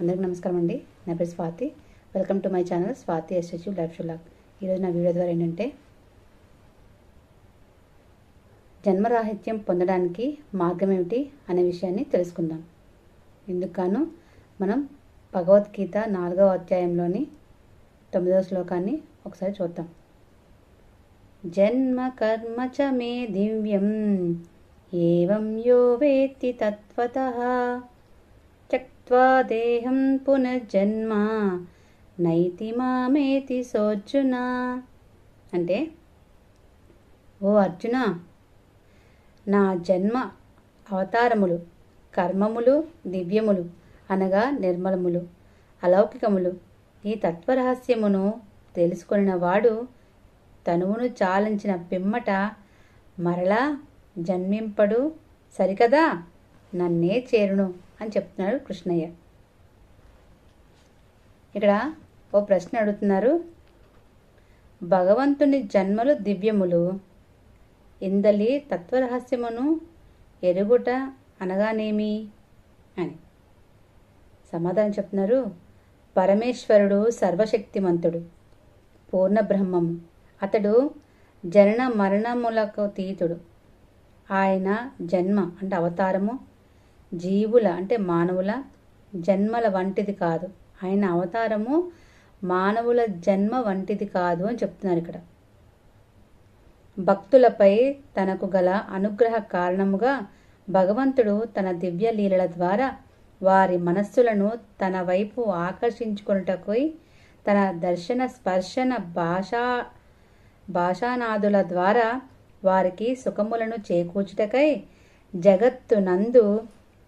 అందరికీ నమస్కారం అండి. నా పేరు Swathi. Welcome to my channel Swathi ఎస్హెచ్యూ life షులాగ్ ఈరోజు నా వీడియో ద్వారా ఏంటంటే జన్మరాహిత్యం పొందడానికి మార్గం ఏమిటి అనే విషయాన్ని తెలుసుకుందాం. ఇందుకు మనం భగవద్గీత నాలుగవ అధ్యాయంలోని తొమ్మిదవ శ్లోకాన్ని ఒకసారి చూద్దాం. జన్మ కర్మ చ మే దివ్యం ఏవం యో వేత్తి తత్వత. త్యక్వా देहं పునర్జన్మ. నైతి మామేతి సోర్జున. అంటే ఓ అర్జున నా జన్మ అవతారములు కర్మములు దివ్యములు అనగా నిర్మలములు అలౌకికములు. ఈ తత్వరహస్యమును తెలుసుకొనిన వాడు తనువును చాలించిన పిమ్మట మరలా జన్మింపడు సరికదా? నన్నే చేరును అని చెప్తున్నాడు కృష్ణయ్య. ఇక్కడ ఓ ప్రశ్న అడుగుతున్నారు. భగవంతుని జన్మలు దివ్యములు. ఇందలి తత్వరహస్యమును ఎరుగుట అనగానేమి? అని. సమాధానం చెప్తున్నారు. పరమేశ్వరుడు సర్వశక్తిమంతుడు పూర్ణ బ్రహ్మము అతడు జనన మరణములకు తీతుడు. ఆయన జన్మ అంటే అవతారము జీవుల అంటే మానవుల జన్మల వంటిది కాదు. ఆయన అవతారము మానవుల జన్మ వంటిది కాదు అని చెప్తున్నారు ఇక్కడ. భక్తులపై తనకు గల అనుగ్రహ కారణముగా భగవంతుడు తన దివ్య లీలల ద్వారా వారి మనస్సులను తన వైపు ఆకర్షించుకున్నటకై తన దర్శన స్పర్శన భాషా భాషానాదుల ద్వారా వారికి సుఖములను చేకూర్చుటకై జగత్తునందు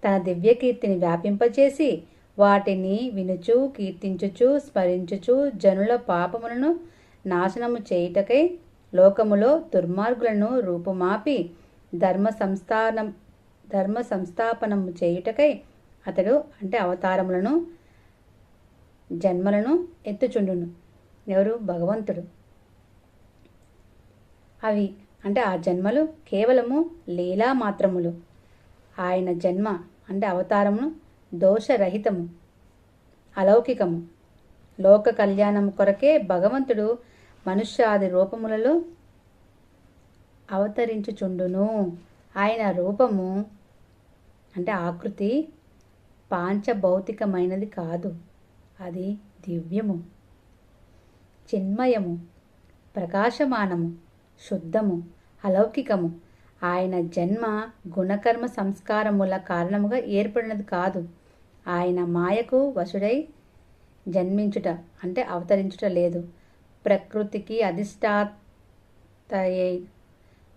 తన దివ్యకీర్తిని వ్యాపింపచేసి వాటిని వినుచు కీర్తించుచు స్మరించుచు జనుల పాపములను నాశనము చేయుటకై లోకములో దుర్మార్గులను రూపుమాపి ధర్మ సంస్థానం ధర్మ సంస్థాపనము చేయుటకై అతడు అంటే అవతారములను జన్మలను ఎత్తుచుండును. ఎవరు? భగవంతుడు. అవి అంటే ఆ జన్మలు కేవలము లీలా మాత్రములు ఆయన జన్మ అంటే అవతారమును దోషరహితము అలౌకికము. లోక కళ్యాణం కొరకే భగవంతుడు మనుష్యాది రూపములలో అవతరించుచుండును. ఆయన రూపము అంటే ఆకృతి పాంచభౌతికమైనది కాదు. అది దివ్యము చిన్మయము ప్రకాశమానము శుద్ధము అలౌకికము. ఆయన జన్మ గుణకర్మ సంస్కారముల కారణముగా ఏర్పడినది కాదు. ఆయన మాయకు వశుడై జన్మించుట అంటే అవతరించుట లేదు. ప్రకృతికి అధిష్టాతయై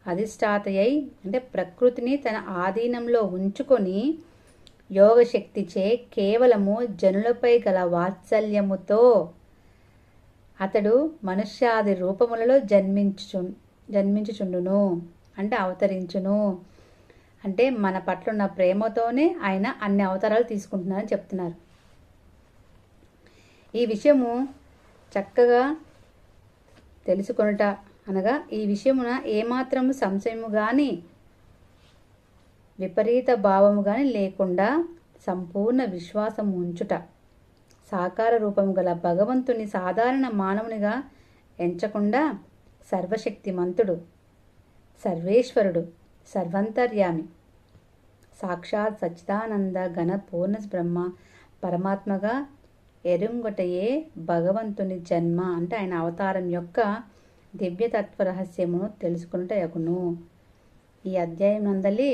అధిష్టాతయై అంటే ప్రకృతిని తన ఆధీనంలో ఉంచుకొని యోగశక్తిచే కేవలము జనులపై గల వాత్సల్యముతో అతడు మనుష్యాది రూపములలో జన్మించు జన్మించుచుండును. అంటే అవతరించును. అంటే మన పట్ల ఉన్న ప్రేమతోనే ఆయన అన్ని అవతారాలు తీసుకుంటున్నారని చెప్తున్నారు. ఈ విషయము చక్కగా తెలుసుకొనుట అనగా ఈ విషయమున ఏమాత్రం సంశయము కానీ విపరీత భావము కానీ లేకుండా సంపూర్ణ విశ్వాసం ఉంచుట. సాకార రూపము గల భగవంతుని సాధారణ మానవునిగా ఎంచకుండా సర్వశక్తిమంతుడు. సర్వేశ్వరుడు సర్వంతర్యామి. సాక్షాత్ సచ్చిదానంద ఘన పూర్ణ బ్రహ్మ పరమాత్మగా ఎరుంగుటయే భగవంతుని జన్మ అంటే ఆయన అవతారం యొక్క దివ్యతత్వ రహస్యమును తెలుసుకుంటే ఈ అధ్యాయం నందలి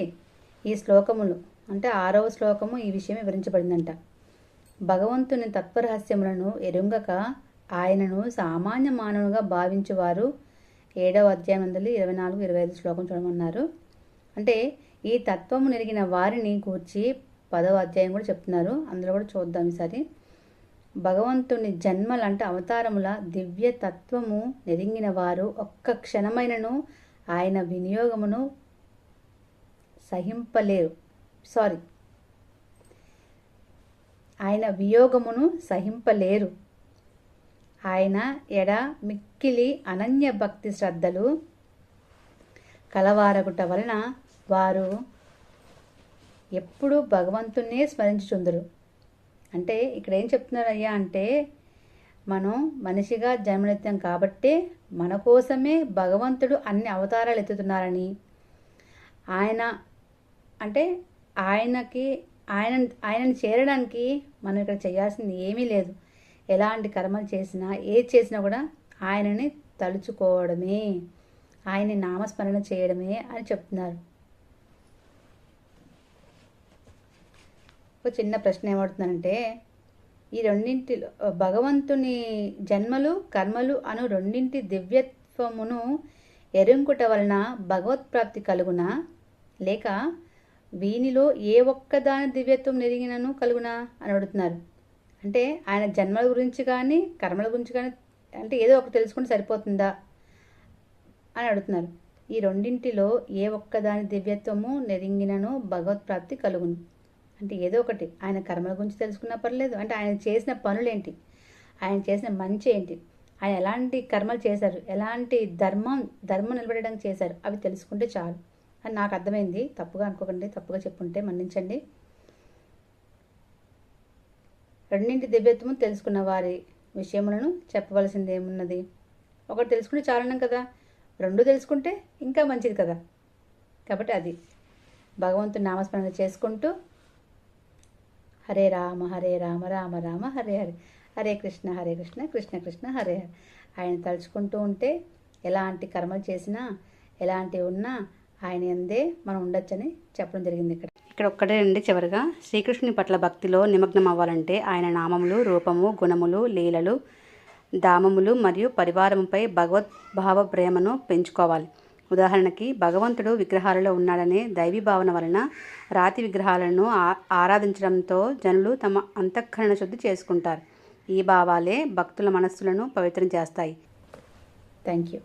ఈ శ్లోకములు అంటే ఆరవ శ్లోకము ఈ విషయం వివరించబడిందంట. భగవంతుని తత్వరహస్యములను ఎరుంగక ఆయనను సామాన్య మానవునిగా భావించువారు ఏడవ అధ్యాయం అందరి ఇరవై నాలుగు ఇరవై ఐదు శ్లోకం చూడమన్నారు. అంటే ఈ తత్వము నెరిగిన వారిని కూర్చి పదవ అధ్యాయం కూడా చెప్తున్నారు. అందులో కూడా చూద్దాం ఈసారి. భగవంతుని జన్మలంటే అవతారముల దివ్య తత్వము నెరింగిన వారు ఒక్క క్షణమైనను ఆయన వినియోగమును సహింపలేరు. సారీ. ఆయన వియోగమును సహింపలేరు. ఆయన ఎడ మిక్కిలి అనన్య భక్తి శ్రద్ధలు కలవారగుట వలన వారు ఎప్పుడూ భగవంతున్నే స్మరించుచుందరు. అంటే ఇక్కడ ఏం చెప్తున్నారయ్యా అంటే మనం మనిషిగా జన్మనెత్తాం కాబట్టే మన కోసమే భగవంతుడు అన్ని అవతారాలు ఎత్తుతున్నారని ఆయన అంటే ఆయనకి ఆయన ఆయనని చేరడానికి మనం ఇక్కడ చేయాల్సింది ఏమీ లేదు. ఎలాంటి కర్మలు చేసినా ఏది చేసినా కూడా ఆయనని తలుచుకోవడమే. ఆయన్ని నామస్మరణ చేయడమే అని చెప్తున్నారు. ఒక చిన్న ప్రశ్న ఏమవుతుందంటే ఈ రెండింటిలో భగవంతుని జన్మలు కర్మలు అను రెండింటి దివ్యత్వమును ఎరుంకుట వలన భగవత్ప్రాప్తి కలుగునా? లేక వీనిలో ఏ ఒక్కదాని దివ్యత్వం నెరిగినను కలుగునా? అని అడుగుతున్నారు. అంటే ఆయన జన్మల గురించి కానీ కర్మల గురించి కానీ అంటే ఏదో ఒకటి తెలుసుకుంటే సరిపోతుందా అని అడుగుతున్నారు. ఈ రెండింటిలో ఏ ఒక్కదాని దివ్యత్వము నెరింగినను భగవత్ప్రాప్తి కలుగును. అంటే ఏదో ఒకటి. ఆయన కర్మల గురించి తెలుసుకున్నా పర్లేదు. అంటే ఆయన చేసిన పనులేంటి? ఆయన చేసిన మంచి ఏంటి? ఆయన ఎలాంటి కర్మలు చేశారు? ఎలాంటి ధర్మం ధర్మం నిలబెట్టడానికి చేశారు? అవి తెలుసుకుంటే చాలు. అని నాకు అర్థమైంది. తప్పుగా అనుకోకండి. తప్పుగా చెప్పుంటే మన్నించండి. రెండింటి దివ్యత్వము తెలుసుకున్న వారి విషయములను చెప్పవలసింది ఏమున్నది ఒకటి తెలుసుకుంటే చాలనం కదా రెండు తెలుసుకుంటే ఇంకా మంచిది కదా. కాబట్టి అది. భగవంతుని నామస్మరణ చేసుకుంటూ హరే రామ హరే రామ రామ రామ హరే హరే. హరే కృష్ణ హరే కృష్ణ కృష్ణ కృష్ణ హరే హరే. ఆయన తలుచుకుంటూ ఉంటే ఎలాంటి కర్మలు చేసినా ఎలాంటివి ఉన్నా ఆయన ఎందే మనం ఉండొచ్చని చెప్పడం జరిగింది ఇక్కడ. ఇక్కడ ఒక్కటే అండి చివరిగా. శ్రీకృష్ణుని పట్ల భక్తిలో నిమగ్నం అవ్వాలంటే ఆయన నామములు రూపము గుణములు లీలలు దామములు మరియు పరివారముపై భగవద్భావ ప్రేమను పెంచుకోవాలి. ఉదాహరణకి భగవంతుడు విగ్రహాలలో ఉన్నాడనే దైవీ భావన వలన రాతి విగ్రహాలను ఆ- ఆరాధించడంతో జనులు తమ అంతఃకరణ శుద్ధి చేసుకుంటారు. ఈ భావాలే భక్తుల మనస్సులను పవిత్రం చేస్తాయి. Thank you